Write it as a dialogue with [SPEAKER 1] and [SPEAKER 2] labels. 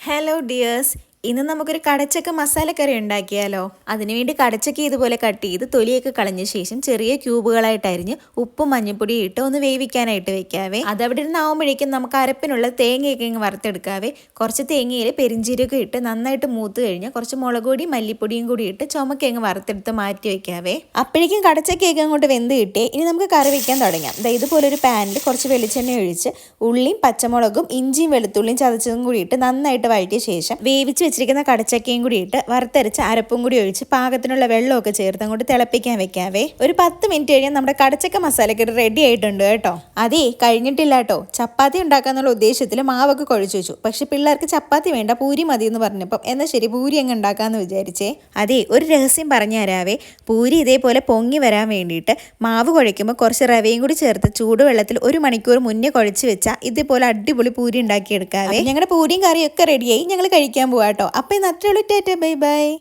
[SPEAKER 1] Hello dears ഇന്ന് നമുക്കൊരു കടച്ചക്ക മസാലക്കറി ഉണ്ടാക്കിയാലോ? അതിനുവേണ്ടി കടച്ചക്ക ഇതുപോലെ കട്ട് ചെയ്ത് തൊലിയൊക്കെ കളഞ്ഞ ശേഷം ചെറിയ ക്യൂബുകളായിട്ട് അരിഞ്ഞ് ഉപ്പും മഞ്ഞപ്പൊടി ഇട്ട് ഒന്ന് വേവിക്കാനായിട്ട് വെക്കാവേ. അതവിടെ ഇരുന്ന് ആവുമ്പോഴേക്കും നമുക്ക് അരപ്പിനുള്ള തേങ്ങയൊക്കെ ഇങ്ങ് വറുത്തെടുക്കാവേ. കുറച്ച് തേങ്ങയിൽ പെരിഞ്ചീരകം ഇട്ട് നന്നായിട്ട് മൂത്ത് കഴിഞ്ഞാൽ കുറച്ച് മുളക് പൊടി മല്ലിപ്പൊടിയും കൂടി ഇട്ട് ചുമക്ക അങ്ങ് വറുത്തെടുത്ത് മാറ്റി വെക്കാവേ. അപ്പോഴേക്കും കടച്ചക്കയൊക്കെ അങ്ങോട്ട് വെന്ത് കിട്ടിയേ. ഇനി നമുക്ക് കറി വെക്കാൻ തുടങ്ങാം. ദാ ഇതുപോലെ ഒരു പാനിൽ കുറച്ച് വെളിച്ചെണ്ണ ഒഴിച്ച് ഉള്ളിയും പച്ചമുളകും ഇഞ്ചിയും വെളുത്തുള്ളിയും ചതച്ചതും കൂടി ഇട്ട് നന്നായിട്ട് വഴറ്റിയ ശേഷം വേവിച്ച് വെച്ചിരിക്കുന്ന കടച്ചക്കയും കൂടി ഇട്ട് വറുത്തരച്ച് അരപ്പും കൂടി ഒഴിച്ച് പാകത്തിനുള്ള വെള്ളമൊക്കെ ചേർത്ത് അങ്ങോട്ട് തിളപ്പിക്കാൻ വെക്കാവേ. ഒരു പത്ത് മിനിറ്റ് കഴിഞ്ഞാൽ നമ്മുടെ കടച്ചക്ക മസാലക്കറി റെഡി ആയിട്ടുണ്ട് കേട്ടോ. അതേ കഴിഞ്ഞിട്ടില്ല കേട്ടോ. ചപ്പാത്തി ഉണ്ടാക്കാന്നുള്ള ഉദ്ദേശത്തിൽ മാവൊക്കെ കുഴച്ചു വെച്ചു. പക്ഷെ പിള്ളേർക്ക് ചപ്പാത്തി വേണ്ട പൂരി മതി എന്ന് പറഞ്ഞപ്പോൾ എന്നാൽ ശരി പൂരി അങ്ങ് ഉണ്ടാക്കാന്ന് വിചാരിച്ചേ. അതേ ഒരു രഹസ്യം പറഞ്ഞു തരാവേ. പൂരി ഇതേപോലെ പൊങ്ങി വരാൻ വേണ്ടിയിട്ട് മാവ് കുഴയ്ക്കുമ്പോൾ കുറച്ച് റവയും കൂടി ചേർത്ത് ചൂടുവെള്ളത്തിൽ ഒരു മണിക്കൂർ മുന്നേ കുഴച്ച് വെച്ചാൽ ഇതേപോലെ അടിപൊളി പൂരി ഉണ്ടാക്കിയെടുക്കാവേ. ഞങ്ങളുടെ പൂരിയും കറിയും ഒക്കെ റെഡിയായി ഞങ്ങൾ കഴിക്കാൻ പോവാട്ടോ അപ്പം ഇന്ന് അത്രയുള്ളൂ ടേറ്റ ബൈ ബൈ.